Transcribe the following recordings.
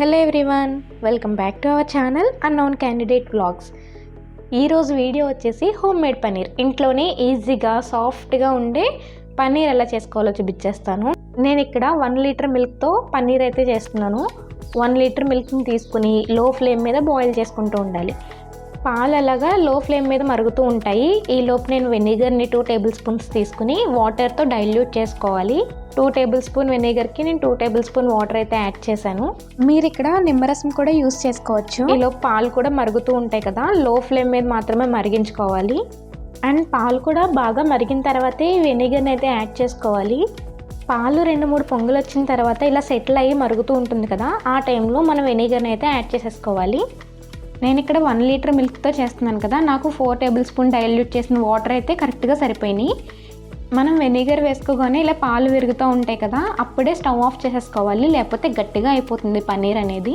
Hello everyone welcome back to our channel unknown candidate blogs ఈరోజు video వచ్చేసి home made paneer ఇంట్లోనే ఈజీగా సాఫ్ట్గా ఉండే పన్నీర్ ఎలా చేసుకోవాలో చూపించేస్తాను. నేను ఇక్కడ వన్ లీటర్ మిల్క్తో పన్నీర్ అయితే చేస్తున్నాను. వన్ లీటర్ మిల్క్ని తీసుకుని లో ఫ్లేమ్ మీద బాయిల్ చేసుకుంటూ ఉండాలి. పాలు అలాగా లో ఫ్లేమ్ మీద మరుగుతూ ఉంటాయి. ఈ లోపు నేను వెనిగర్ని టూ టేబుల్ స్పూన్స్ తీసుకుని వాటర్తో డైల్యూట్ చేసుకోవాలి. టూ టేబుల్ స్పూన్ వెనిగర్కి నేను టూ టేబుల్ స్పూన్ వాటర్ అయితే యాడ్ చేశాను. మీరు ఇక్కడ నిమ్మరసం కూడా యూస్ చేసుకోవచ్చు. ఈ లోపు పాలు కూడా మరుగుతూ ఉంటాయి కదా లో ఫ్లేమ్ మీద మాత్రమే మరిగించుకోవాలి. అండ్ పాలు కూడా బాగా మరిగిన తర్వాతే వెనిగర్ని అయితే యాడ్ చేసుకోవాలి. పాలు రెండు మూడు పొంగులు వచ్చిన తర్వాత ఇలా సెటిల్ అయ్యి మరుగుతూ ఉంటుంది కదా ఆ టైంలో మనం వెనిగర్ని అయితే యాడ్ చేసేసుకోవాలి. నేను ఇక్కడ వన్ లీటర్ మిల్క్తో చేస్తున్నాను కదా నాకు ఫోర్ టేబుల్ స్పూన్ డైల్యూట్ చేసిన వాటర్ అయితే కరెక్ట్గా సరిపోయినాయి. మనం వెనిగర్ వేసుకోగానే ఇలా పాలు విరుగుతూ ఉంటాయి కదా అప్పుడే స్టవ్ ఆఫ్ చేసేసుకోవాలి లేకపోతే గట్టిగా అయిపోతుంది పన్నీర్ అనేది.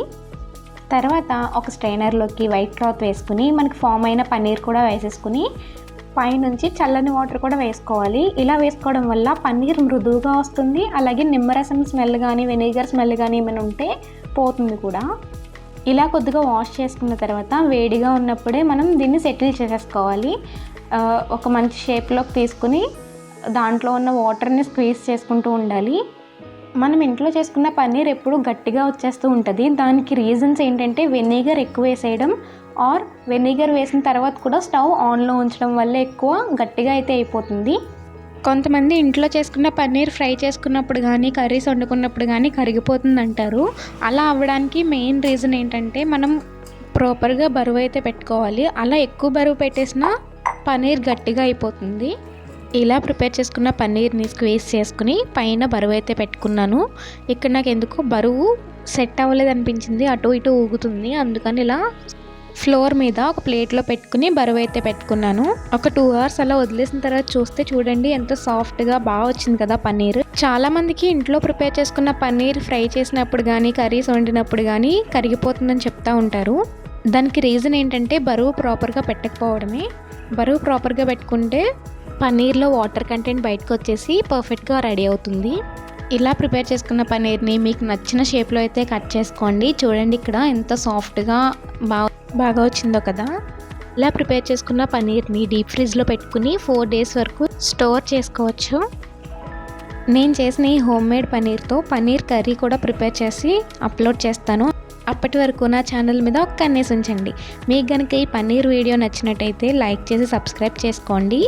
తర్వాత ఒక స్ట్రైనర్లోకి వైట్ క్లాత్ వేసుకుని మనకి ఫామ్ అయిన పన్నీర్ కూడా వేసేసుకుని పైనుంచి చల్లని వాటర్ కూడా వేసుకోవాలి. ఇలా వేసుకోవడం వల్ల పన్నీర్ మృదువుగా వస్తుంది అలాగే నిమ్మరసం స్మెల్ కానీ వెనిగర్ స్మెల్ కానీ ఏమైనా ఉంటే పోతుంది కూడా. ఇలా కొద్దిగా వాష్ చేసుకున్న తర్వాత వేడిగా ఉన్నప్పుడే మనం దీన్ని సెటిల్ చేసేసుకోవాలి. ఒక మంచి షేప్లోకి తీసుకుని దాంట్లో ఉన్న వాటర్ని స్క్వీజ్ చేసుకుంటూ ఉండాలి. మనం ఇంట్లో చేసుకున్న పన్నీర్ ఎప్పుడు గట్టిగా వచ్చేస్తూ ఉంటుంది. దానికి రీజన్స్ ఏంటంటే వెనిగర్ ఎక్కువ వేసేయడం ఆర్ వెనిగర్ వేసిన తర్వాత కూడా స్టవ్ ఆన్లో ఉంచడం వల్ల ఎక్కువ గట్టిగా అయితే అయిపోతుంది. కొంతమంది ఇంట్లో చేసుకున్న పన్నీర్ ఫ్రై చేసుకున్నప్పుడు కానీ కర్రీస్ వండుకున్నప్పుడు కానీ కరిగిపోతుంది అంటారు అలా అవ్వడానికి మెయిన్ రీజన్ ఏంటంటే మనం ప్రాపర్గా బరువు అయితే పెట్టుకోవాలి. అలా ఎక్కువ బరువు పెట్టేసిన పన్నీర్ గట్టిగా అయిపోతుంది. ఇలా ప్రిపేర్ చేసుకున్న పన్నీర్ని స్క్వీజ్ చేసుకుని పైన బరువు అయితే పెట్టుకున్నాను. ఇక్కడ నాకు ఎందుకో బరువు సెట్ అవ్వలేదు అనిపించింది అటు ఇటు ఊగుతుంది. అందుకని ఇలా ఫ్లోర్ మీద ఒక ప్లేట్లో పెట్టుకుని బరువు అయితే పెట్టుకున్నాను. ఒక టూ అవర్స్ అలా వదిలేసిన తర్వాత చూస్తే చూడండి ఎంత సాఫ్ట్గా బాగా వచ్చింది కదా పన్నీర్. చాలా మందికి ఇంట్లో ప్రిపేర్ చేసుకున్న పన్నీర్ ఫ్రై చేసినప్పుడు కానీ కర్రీస్ వండినప్పుడు కానీ కరిగిపోతుందని చెప్తా ఉంటారు. దానికి రీజన్ ఏంటంటే బరువు ప్రాపర్గా పెట్టకపోవడమే. బరువు ప్రాపర్గా పెట్టుకుంటే పన్నీర్లో వాటర్ కంటెంట్ బయటకు వచ్చేసి పర్ఫెక్ట్గా రెడీ అవుతుంది. ఇలా ప్రిపేర్ చేసుకున్న పన్నీర్ని మీకు నచ్చిన షేప్లో అయితే కట్ చేసుకోండి. చూడండి ఇక్కడ ఎంత సాఫ్ట్గా బాగా బాగా వచ్చిందో కదా? ఇలా ప్రిపేర్ చేసుకున్న పన్నీర్ని డీప్ ఫ్రిడ్జ్లో పెట్టుకుని ఫోర్ డేస్ వరకు స్టోర్ చేసుకోవచ్చు. నేను చేసిన ఈ హోమ్ మేడ్ పన్నీర్తో పన్నీర్ కర్రీ కూడా ప్రిపేర్ చేసి అప్లోడ్ చేస్తాను. అప్పటి వరకు నా ఛానల్ మీద ఒక కన్నేసి ఉంచండి. మీకు కనుక ఈ పన్నీర్ వీడియో నచ్చినట్టయితే లైక్ చేసి సబ్స్క్రైబ్ చేసుకోండి.